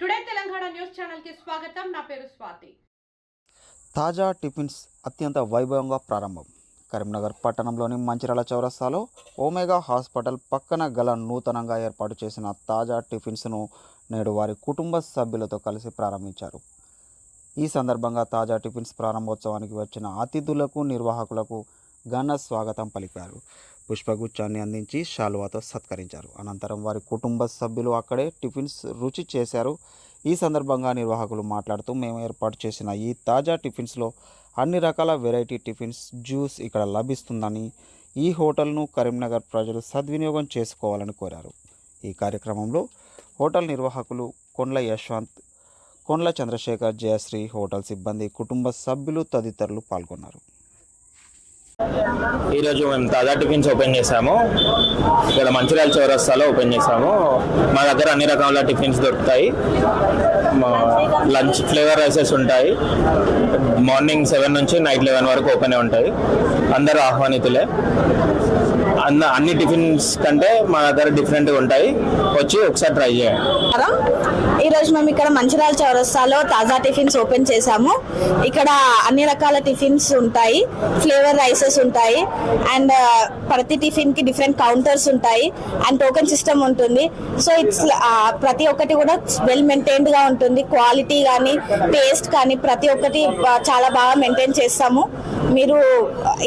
Today Telangana news ఛానల్కి స్వాగతం. నా పేరు స్వాతి. తాజా టిఫిన్స్ అత్యంత వైభవంగా ప్రారంభం. కరీంనగర్ పట్టణంలోని మంచిర్యాల చౌరస్తాలో ఓమేగా హాస్పిటల్ పక్కన గల నూతనంగా ఏర్పాటు చేసిన తాజా టిఫిన్స్ను నేడు వారి కుటుంబ సభ్యులతో కలిసి ప్రారంభించారు. ఈ సందర్భంగా తాజా టిఫిన్స్ ప్రారంభోత్సవానికి వచ్చిన అతిథులకు నిర్వాహకులకు ఘన స్వాగతం పలికారు. పుష్పగుచ్చాన్ని అందించి శాలువాతో సత్కరించారు. అనంతరం వారి కుటుంబ సభ్యులు అక్కడే టిఫిన్స్ రుచి చేశారు. ఈ సందర్భంగా నిర్వాహకులు మాట్లాడుతూ మేము ఏర్పాటు చేసిన ఈ తాజా టిఫిన్స్లో అన్ని రకాల వెరైటీ టిఫిన్స్ జ్యూస్ ఇక్కడ లభిస్తుందని ఈ హోటల్ను కరీంనగర్ ప్రజలు సద్వినియోగం చేసుకోవాలని కోరారు. ఈ కార్యక్రమంలో హోటల్ నిర్వాహకులు కొండ్ల యశ్వంత్ కొండ్ల చంద్రశేఖర్ జయశ్రీ హోటల్ సిబ్బంది కుటుంబ సభ్యులు తదితరులు పాల్గొన్నారు. ఈరోజు మేము తాజా టిఫిన్స్ ఓపెన్ చేసాము ఇక్కడ మంచిర్యాల చౌరస్తాలో ఓపెన్ చేసాము మా దగ్గర అన్ని రకాల టిఫిన్స్ దొరుకుతాయి. మా లంచ్ ఫ్లేవర్ రైసెస్ ఉంటాయి. మార్నింగ్ సెవెన్ నుంచి నైట్ లెవెన్ వరకు ఓపెన్ ఉంటాయి. అందరూ ఆహ్వానితులే. అన్న అన్ని టిఫిన్స్ కంటే మా దగ్గర డిఫరెంట్గా ఉంటాయి. వచ్చి ఒకసారి ట్రై చేయండి. ఈ రోజు మేము ఇక్కడ మంచిరాల చౌరస్తాలో తాజా టిఫిన్స్ ఓపెన్ చేసాము ఇక్కడ అన్ని రకాల టిఫిన్స్ ఉంటాయి ఫ్లేవర్ రైసెస్ ఉంటాయి అండ్ ప్రతి టిఫిన్కి డిఫరెంట్ కౌంటర్స్ ఉంటాయి అండ్ టోకెన్ సిస్టమ్ ఉంటుంది. సో ఇట్స్ ప్రతి ఒక్కటి కూడా వెల్ మెయింటైన్డ్గా ఉంటుంది. క్వాలిటీ కానీ టేస్ట్ కానీ ప్రతి ఒక్కటి చాలా బాగా మెయింటైన్ చేస్తాము. మీరు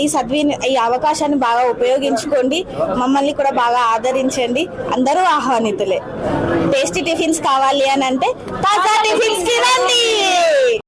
ఈ సద్వి ఈ అవకాశాన్ని బాగా ఉపయోగించుకోండి. మమ్మల్ని కూడా బాగా ఆదరించండి. అందరూ ఆహ్వానితులే. టేస్టీ టిఫిన్స్ కావాలి అని అంటే తాజా టిఫిన్స్కి రండి